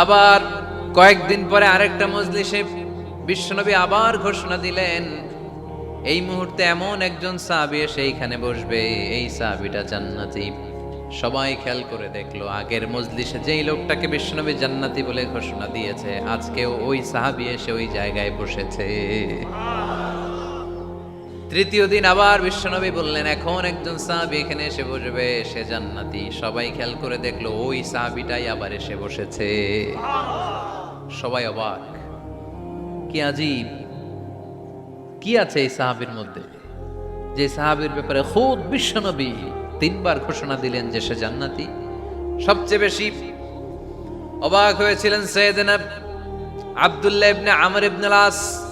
আবার কয়েকদিন পরে আরেকটা মজলিসে বিশ্বনবী আবার ঘোষণা দিলেন, এই মুহূর্তে এমন একজন সাহাবী এসে এইখানে বসবে, এই সাহাবিটা জান্নাতি। সবাই খেয়াল করে দেখল, আগের মজলিসে যেই লোকটাকে বিশ্বনবী জান্নাতি বলে ঘোষণা দিয়েছে, আজকেও ওই সাহাবী এসে ওই জায়গায় বসেছে। তৃতীয় দিন আবার বিশ্বনবী বললেন, এখন একজন সাহাবী এখানে এসে বসবে, সে জান্নাতি। সবাই খেয়াল করে দেখল, ওই সাহাবীটাই আবার এসে বসেছে। সবাই অবাক। কি আজীব। কি আছে এই সাহাবীর মধ্যে? যে সাহাবীর ব্যাপারে খুব বিশ্বনবী তিনবার ঘোষণা দিলেন যে সে জান্নাতি। সবচেয়ে বেশি অবাক হয়েছিলেন সৈয়দনা আব্দুল্লাহ ইবনে আমর ইবনে আস।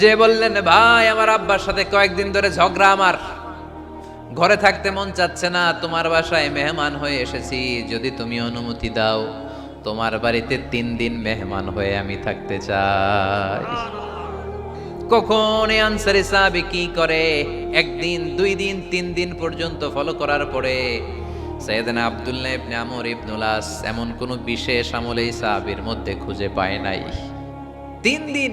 যে বললেন, ভাই, আমার আব্বার সাথে কয়েকদিন ধরে ঝগড়া আমার। ঘরে থাকতে মন চাচ্ছে না, তোমার বাসায় মেহমান হয়ে এসেছি। যদি তুমি অনুমতি দাও, তোমার বাড়িতে তিন দিন মেহমান হয়ে আমি থাকতে চাই। কখন আনসারি সাহাবি কি করে? একদিন, দুই দিন, তিন দিন পর্যন্ত ফলো করার পরে সৈয়দনা আব্দুল্লাহ ইবনে আমর ইবনুল আস এমন কোন বিশেষ আমল এই সাহাবির মধ্যে খুঁজে পায় নাই। তিন দিন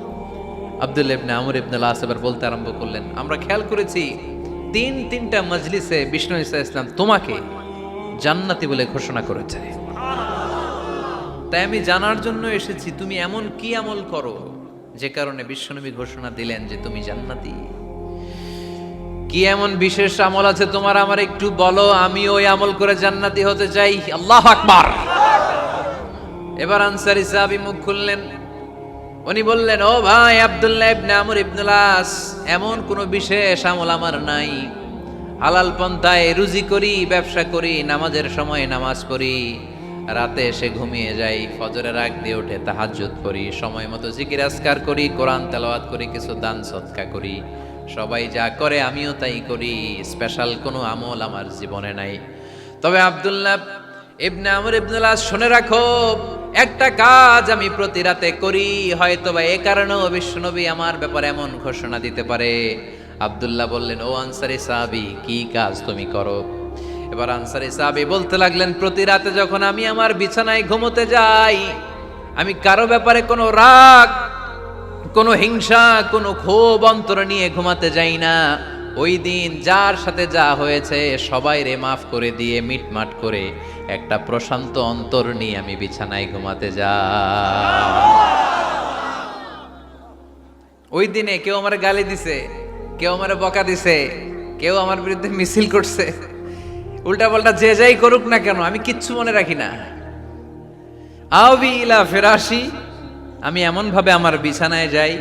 আব্দুল ইবনে আমর ইবনে লাস এবার বলতে আরম্ভ করলেন, আমরা খেয়াল করেছি, তিন, তিনটা মজলিসে বিষ্ণু ইসা ইসলাম তোমাকে জান্নাতি বলে ঘোষণা করেছে। তাই আমি জানার জন্য এসেছি, তুমি এমন কি আমল করো যে কারণে বিশ্বনবী ঘোষণা দিলেন যে তুমি জান্নাতি? কি এমন বিশেষ আমল আছে তোমার? আমার একটু বলো, আমি ওই আমল করে জান্নাতি হতে চাই। আল্লাহ আকবার! এবার আনসারি সাহাবী মুখ খুললেন। উনি বললেন, ও ভাই, আব্দুল্লাহ ইবনে আমর ইবনুলাস এমন কোনো বিশেষ আমল আমার নাই। হালাল পন্থায় রুজি করি, ব্যবসা করি, নামাজের সময় নামাজ পড়ি, রাতে এসে ঘুমিয়ে যাই, ফজরের আগ দিয়ে উঠে তাহাজ্জুদ করি, সময় মতো জিকির আসকার করি, কোরআন তেলাওয়াত করি, কিছু দান সৎকা করি। সবাই যা করে আমিও তাই করি, স্পেশাল কোনো আমল আমার জীবনে নাই। তবে আব্দুল্লাহ ইবনে আমর ইবনুল্লাহ শুনে রাখো একটা কাজ আমি প্রতি রাতে করি হয়তো বা এ কারণেও বিশ্বনবী আমার ব্যাপারে এমন ঘোষণা দিতে পারে। আব্দুল্লাহ বললেন, ও আনসারি সাহাবি, কি কাজ তুমি করো? এবার আনসারি সাহাবি বলতে লাগলেন, প্রতি রাতে যখন আমি আমার বিছানায় ঘুমোতে যাই, আমি কারও ব্যাপারে কোনো রাগ, কোনো হিংসা, কোনো ক্ষোভ, অন্তর নিয়ে ঘুমাতে যাই না। ওই দিন যার সাথে যা হয়েছে সবাই রে মাফ করে দিয়ে মিটমাট করে একটা প্রশান্ত অন্তর নিয়ে আমি বিছানায় ঘুমাতে যাই ওই দিনে কেউ আমার গালি দিছে, কেউ আমার বকা দিছে, কেউ আমার বিরুদ্ধে মিছিল করছে। উল্টা পাল্টা যে যাই করুক না কেন, আমি কিচ্ছু মনে রাখি না। আবি ইলা ফেরাসি আমি এমন ভাবে আমার বিছানায় যাই,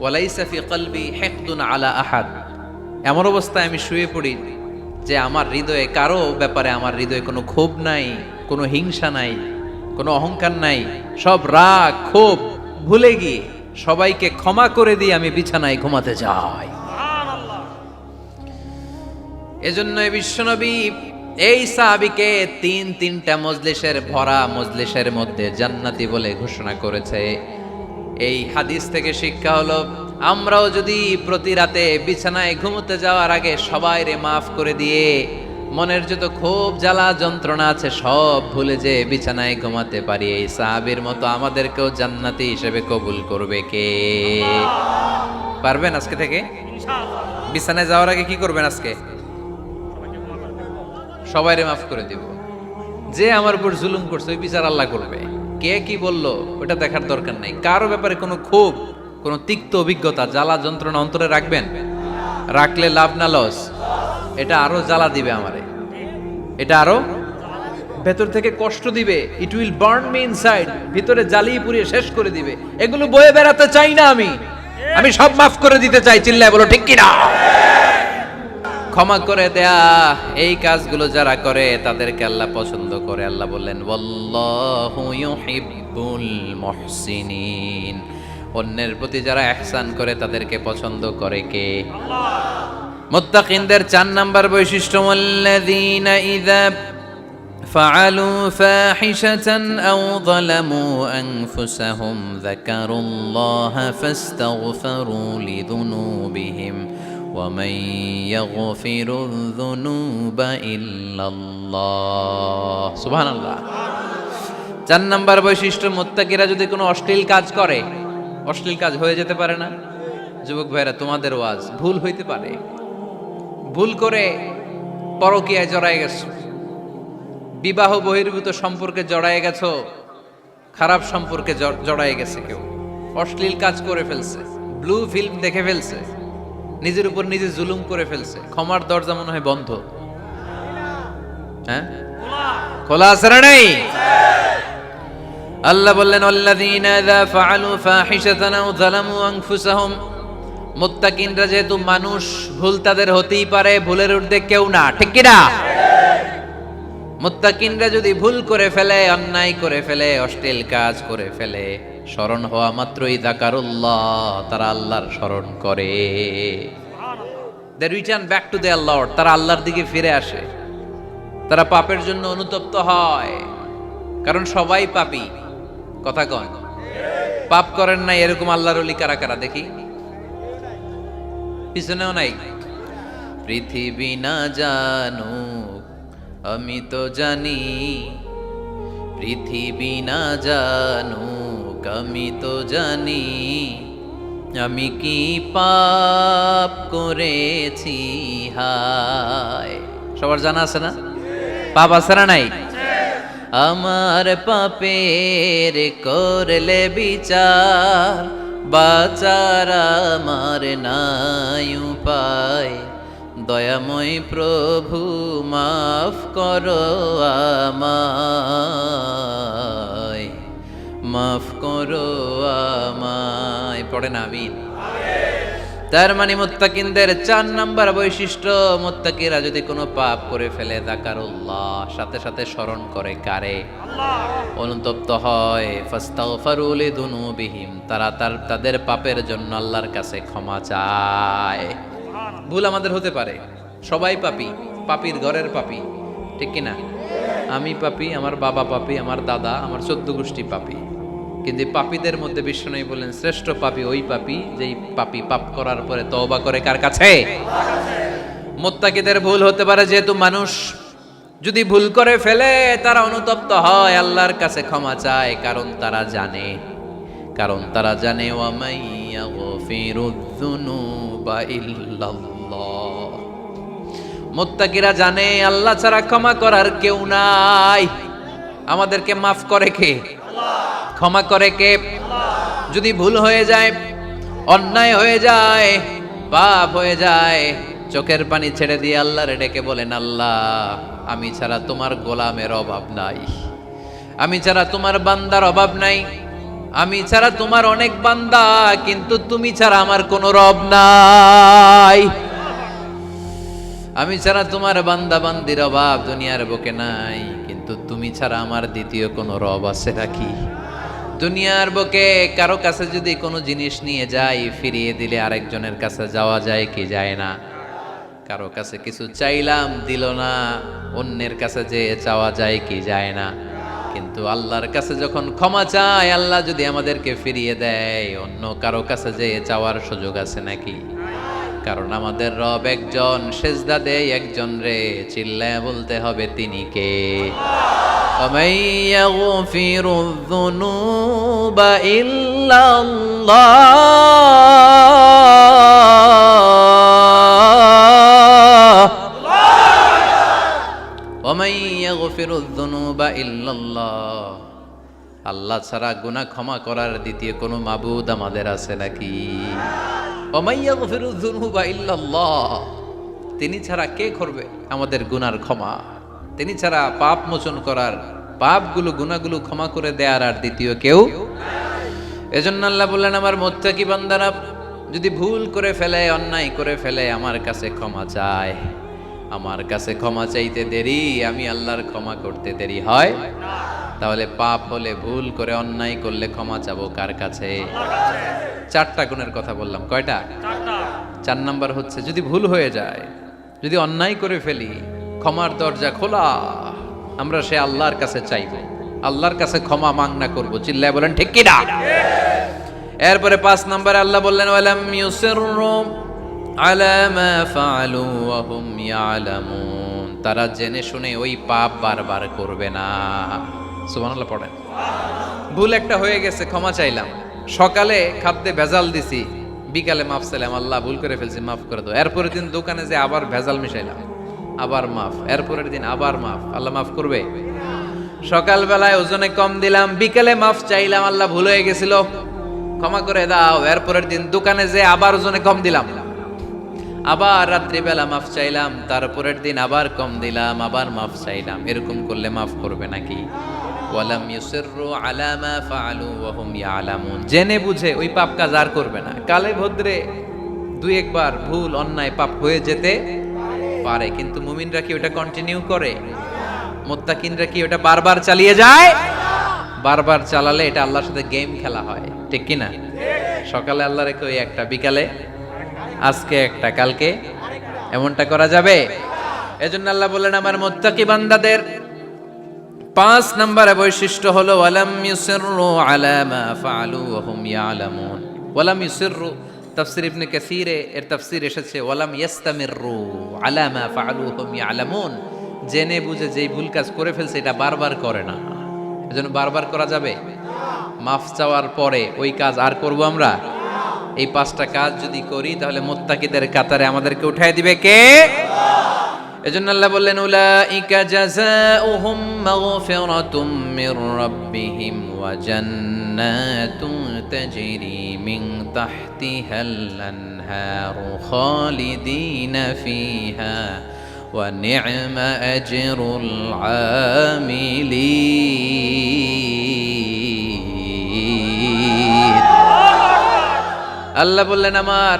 ওয়ালাইসা ফি কলবি হেকদুন আলা আহাদ। এমন অবস্থায় আমি শুয়ে পড়ি যে আমার হৃদয়ে কারও ব্যাপারে আমার হৃদয়ে কোনো ক্ষোভ নাই, কোনো হিংসা নাই, কোনো অহংকার নাই, সব রাগ, ক্ষোভ ভুলে গিয়ে সবাইকে ক্ষমা করে দিয়ে আমি বিছানায় ঘুমাতে যাই। এজন্য বিশ্বনবী এই সাহাবিকে তিন তিনটা মজলিসের ভরা মজলিসের মধ্যে জান্নাতি বলে ঘোষণা করেছে। এই হাদিস থেকে শিক্ষা হলো আমরাও যদি প্রতি রাতে বিছানায় ঘুমোতে যাওয়ার আগে সবাই রে মাফ করে দিয়ে মনের যত ক্ষোভ জ্বালা যন্ত্রণা আছে সব ভুলে যে বিছানায় ঘুমাতে পারি এই সাহাবির মতো আমাদেরকেও জান্নাতি হিসেবে কবুল করবে কে? পারবেন আজকে থেকে? বিছানায় যাওয়ার আগে কি করবেন আজকে? সবাইরে মাফ করে দিব। যে আমার উপর জুলুম করছে ওই বিচার আল্লাহ করবে। কে কি বলল ওটা দেখার দরকার নাই। কারও ব্যাপারে কোনো ক্ষোভ কোনো তিক্ত অভিজ্ঞতা, জ্বালা যন্ত্রণা অন্তরে রাখবেন? রাখলে লাভ না লস। এটা আরও জ্বালা দিবে আমারে। এটা আরও ভেতর থেকে কষ্ট দিবে। It will burn me inside ভিতরে জ্বালিয়ে পুড়িয়ে শেষ করে দিবে। এগুলো বয়ে বেড়াতে চাই না আমি। আমি সব মাফ করে দিতে চাই। চিল্লায় বলো, ঠিক কিনা? ক্ষমা করে দেয়া। এই কাজগুলো যারা করে, তাদেরকে আল্লাহ পছন্দ করে। আল্লাহ বললেন, ওয়াল্লাহু ইউহিব্বুল মুহসিনিন। অন্যের প্রতি যারা ihsan করে তাদেরকে পছন্দ করে কে মুত্তাকিনদের চার নাম্বার বৈশিষ্ট্য ওয়াল্লাযীনা ইযা فعلوا فاحشة أو ظلموا أنفسهم ذكروا الله فاستغفروا لذنوبهم ومن يغفر الذنوب إلا الله سبحان الله চার নাম্বার বৈশিষ্ট্য মোত্তাকিরা যদি কোনো অশ্লীল কাজ করে অশ্লীল কাজ হয়ে যেতে পারে না। যুবক ভাইরা তোমাদের ওয়াজ ভুল হইতে পারে। ভুল করে পরকীয়ায় জড়ায় গেছো। বিবাহ বহির্ভূত সম্পর্কে জড়ায় গেছো। খারাপ সম্পর্কে জড়ায় গেছে কেউ। অশ্লীল কাজ করে ফেলছে। ব্লু ফিল্ম দেখে ফেলছে। নিজের উপর নিজে জুলুম করে ফেলছে। ক্ষমার দরজা মনে হয় বন্ধ। হ্যাঁ? খোলা আছে না নেই? আল্লাহ বললেন, আল্লাযীনা যেহেতু মানুষ, ভুল তাদের হতেই পারে, ভুলের ঊর্ধ্বে কেউ না, ঠিক কি না যদি ভুল করে ফেলে, অন্যায় করে ফেলে, অশ্লীল কাজ করে ফেলে, স্মরণ হওয়া মাত্রই দাকারুল্লাহ তারা আল্লাহর স্মরণ করে। They return back to their lord তারা আল্লাহর দিকে ফিরে আসে। তারা পাপের জন্য অনুতপ্ত হয়, কারণ সবাই পাপী। কথা কন। পাপ করেন নাই এরকম আল্লাহর অলি কারা কারা, দেখি। পিছনেও নাই। পৃথিবী না জানুক, আমি তো জানি। পৃথিবী না জানুক, আমি তো জানি। আমি কি পাপ করেছি? হায়। সবার জানা আছে না? পাপ আছে না নাই? আমার পাপের করলে বিচার, বাচার আমার নাই উপায়। দয়াময় প্রভু, মাফ করো আমায়। মাফ করো আমায়। পড়ে না তার মানে মুত্তাকিনদের চার নাম্বার বৈশিষ্ট্য, মুত্তাকিরা যদি কোনো পাপ করে ফেলে দাকারুল্লাহ সাথে সাথে স্মরণ করে কারে? অনুতপ্ত হয়। ফাস্তাগফারু লিদুনুবিহিম তারা তার, তাদের পাপের জন্য আল্লাহর কাছে ক্ষমা চায়। ভুল আমাদের হতে পারে। সবাই পাপি, পাপির ঘরের পাপি, ঠিক কি না আমি পাপি, আমার বাবা পাপি, আমার দাদা, আমার চোদ্দ গোষ্ঠী পাপি। কিন্তু পাপীদের মধ্যে বিষ্ণু বলেন শ্রেষ্ঠ পাপী ওই পাপী যেই পাপী পাপ করার পরে তওবা করে কার কাছে? মোত্তাকিদের ভুল হতে পারে, যেহেতু মানুষ যদি ভুল করে ফেলে, তারা অনুতপ্ত হয়, আল্লাহর কাছে ক্ষমা চায়, কারণ তারা জানে। কারণ তারা জানে মোত্তাকিরা জানে, আল্লাহ ছাড়া ক্ষমা করার কেউ নাই। আমাদেরকে মাফ করে কে? ক্ষমা করে কে? যদি ভুল হয়ে যায়, অন্যায় হয়ে যায়, পাপ হয়ে যায়, চোখের পানি ছেড়ে দিয়ে আল্লাহরে ডেকে বলেন, আল্লাহ, আমি ছাড়া তোমার গোলামের অভাব নাই। আমি ছাড়া তোমার বান্দার অভাব নাই। আমি ছাড়া তোমার অনেক বান্দা, কিন্তু তুমি ছাড়া আমার কোনো রব নাই। আমি ছাড়া তোমার বান্দা বান্দির অভাব দুনিয়ার বুকে নাই, কিন্তু তুমি ছাড়া আমার দ্বিতীয় কোনো রব আছে নাকি? দুনিয়ার বুকে কারও কাছে যদি কোনো জিনিস নিয়ে যাই, ফিরিয়ে দিলে আরেকজনের কাছে যাওয়া যায় কি যায় না? কারও কাছে কিছু চাইলাম, দিল না, অন্যের কাছে যে চাওয়া যায় কি যায় না? কিন্তু আল্লাহর কাছে যখন ক্ষমা চায়, আল্লাহ যদি আমাদেরকে ফিরিয়ে দেয়, অন্য কারও কাছে যে চাওয়ার সুযোগ আছে নাকি? কারণ আমাদের রব একজন, সেজদা দেয় একজন রে, চিল্লায় বলতে হবে তিনি কে? ومن يغفر الذنوب إلا الله ومن يغفر الذنوب إلا الله আল্লাহ ছাড়া গুনাহ ক্ষমা করার দ্বিতীয় কোনো মাবুদ আমাদের আছে নাকি ওমাই ইয়াগফিরু যুনুবা ইল্লাল্লাহ তিনি ছাড়া কে করবে আমাদের গুনার ক্ষমা তিনি ছাড়া পাপ মোচন করার পাপগুলো গুণাগুলো ক্ষমা করে দেয়ার আর দ্বিতীয় কেউ এজন্য আল্লাহ বললেন আমার মোত্তাকি বান্দারা যদি ভুল করে ফেলে অন্যায় করে ফেলে আমার কাছে ক্ষমা চায়। আমার কাছে ক্ষমা চাইতে দেরি আমি আল্লাহর ক্ষমা করতে দেরি হয়। তাহলে পাপ হলে ভুল করে অন্যায় করলে ক্ষমা চাবো কার কাছে? চারটা গুণের কথা বললাম কয়টা? চার নাম্বার হচ্ছে যদি ভুল হয়ে যায় যদি অন্যায় করে ফেলি ক্ষমার দরজা খোলা। আমরা সে আল্লাহর কাছে চাইব। আল্লাহর কাছে ক্ষমা মাংনা করব। চিল্লায় বলেন, ঠিক কিনা? এরপরে পাঁচ নম্বরে আল্লাহ বললেন তারা জেনে শুনে ওই পাপ বারবার করবে না। সুবহানাল্লাহ, পড়েন। ভুল একটা হয়ে গেছে, ক্ষমা চাইলাম। সকালে খাদ্যে ভেজাল দিছি, বিকালে মাফ চাইলাম। আল্লাহ, ভুল করে ফেলছি, মাফ করে দাও। এরপরের দিন দোকানে যে আবার ভেজাল মিশাইলাম। আবার মাফ। এরপরের দিন আবার মাফ। আল্লাহ মাফ করবে? সকালবেলায় ওজনে কম দিলাম, বিকেলে মাফ চাইলাম, আল্লাহ ভুল হয়ে গেছিল। ক্ষমা করে দাও। এরপরের দিন দোকানে যে আবার ওজনে কম দিলাম। আবার রাত্রিবেলা মাফ চাইলাম, তারপরের দিন আবার কম দিলাম, আবার মাফ চাইলাম। এরকম করলে মাফ করবে নাকি? ওয়ালাম ইউসিররু আলা মা ফাআলু ওয়া হুম ইয়ালামুন। জেনে বুঝে ওই পাপ কাজ আর করবে না। কালে ভদ্রে দুই একবার ভুল, অন্যায়, পাপ হয়ে যেতে পারে, কিন্তু মুমিনরা কি ওটা কন্টিনিউ করে? মোত্তাকিনরা কি ওটা বারবার চালিয়ে যায়? বারবার চালালে এটা আল্লাহর সাথে গেম খেলা হয়, ঠিক কি না সকালে আল্লাহ রেখে ওই একটা, বিকালে? আজকে একটা, কালকে? এমনটা করা যাবে? এজন্য আল্লাহ বললেন, আমার মোত্তাকি বান্দাদের পাঁচ নম্বরে বৈশিষ্ট্য হলো, ওয়ালাম ইউসিররু আলা মা ফাআলু ওয়া হুম ইয়ালামুন। ওয়ালাম ইউসিররু তাফসীর ইবনে কাসিরে এর তফসির এসেছে, ওয়ালাম ইয়াস্তামিররু আলা মা ফাআলুহুম ইয়ালামুন। জেনে বুঝে যেই ভুল কাজ করে ফেলছে, এটা বারবার করে না। এজন্য বারবার করা যাবে? মাফ চাওয়ার পরে ওই কাজ আর করব আমরা? এই পাঁচটা কাজ যদি করি, তাহলে মোত্তাকিদের কাতারে আমাদেরকে উঠাই দিবে কে? এজন্য আল্লাহ বললেন, উলাইকা জাযাউহুম মাগফিরাতুম মির রাব্বিহিম ওয়া জান্নাতুন তাজরি মিন তাহতিহাল আনহারু খালিদিনা ফিহা ওয়া নি'মা আজরুল আমিলিন. আল্লাহ বললেন, আমার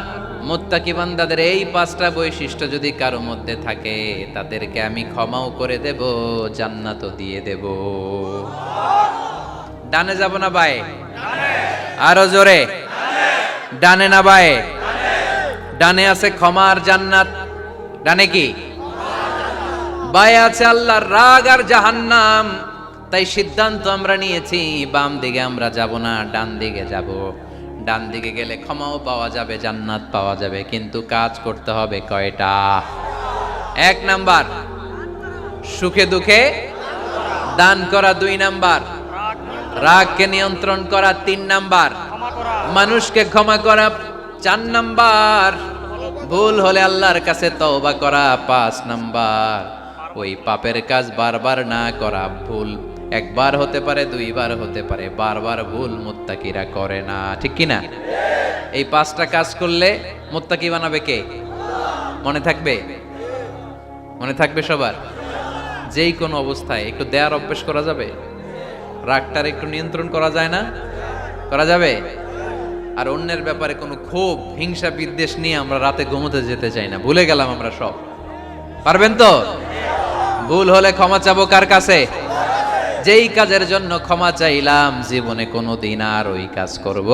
মোত্তাকি বান্দাদের এই পাঁচটা বৈশিষ্ট্য যদি কারও মধ্যে থাকে, তাদেরকে আমি ক্ষমাও করে দেব, জান্নাতও দিয়ে দেব। ডানে যাব না বায়ে? আরও জোরে? ডানে না বায়ে? ডানে আছে ক্ষমার জান্নাত। ডানে কি? বায়ে আছে আল্লাহর রাগ আর জাহান্নাম। তাই সিদ্ধান্ত আমরা নিয়েছি, বাম দিকে আমরা যাব না, ডান দিকে যাব। ডান দিকে গেলে ক্ষমাও পাওয়া যাবে, জান্নাত পাওয়া যাবে, কিন্তু কাজ করতে হবে কয়টা? এক নাম্বার, সুখে দুঃখে দান করা দুই নাম্বার, রাগকে নিয়ন্ত্রণ করা তিন নাম্বার, মানুষকে ক্ষমা করা চার নাম্বার, ভুল হলে আল্লাহর কাছে তওবা করা পাঁচ নাম্বার, ওই পাপের কাজ বারবার না করা ভুল। একবার হতে পারে, দুইবার হতে পারে, বারবার ভুল মুত্তাকিরা করে না। ঠিক কি না এই পাঁচটা কাজ করলে মুত্তাকি বানাবে কে? মনে থাকবে? মনে থাকবে সবার? যেই কোনো অবস্থায় একটু দেয়ার অভ্যেস করা যাবে? রাগটার একটু নিয়ন্ত্রণ করা যায় না? করা যাবে? আর অন্যের ব্যাপারে কোনো ক্ষোভ, হিংসা, বিদ্বেষ নিয়ে আমরা রাতে ঘুমোতে যেতে চাই না। ভুলে গেলাম আমরা সব। পারবেন তো? ভুল হলে ক্ষমা চাবো কার কাছে? যেই কাজের জন্য ক্ষমা চাইলাম জীবনে কোনো দিন আর ওই কাজ করব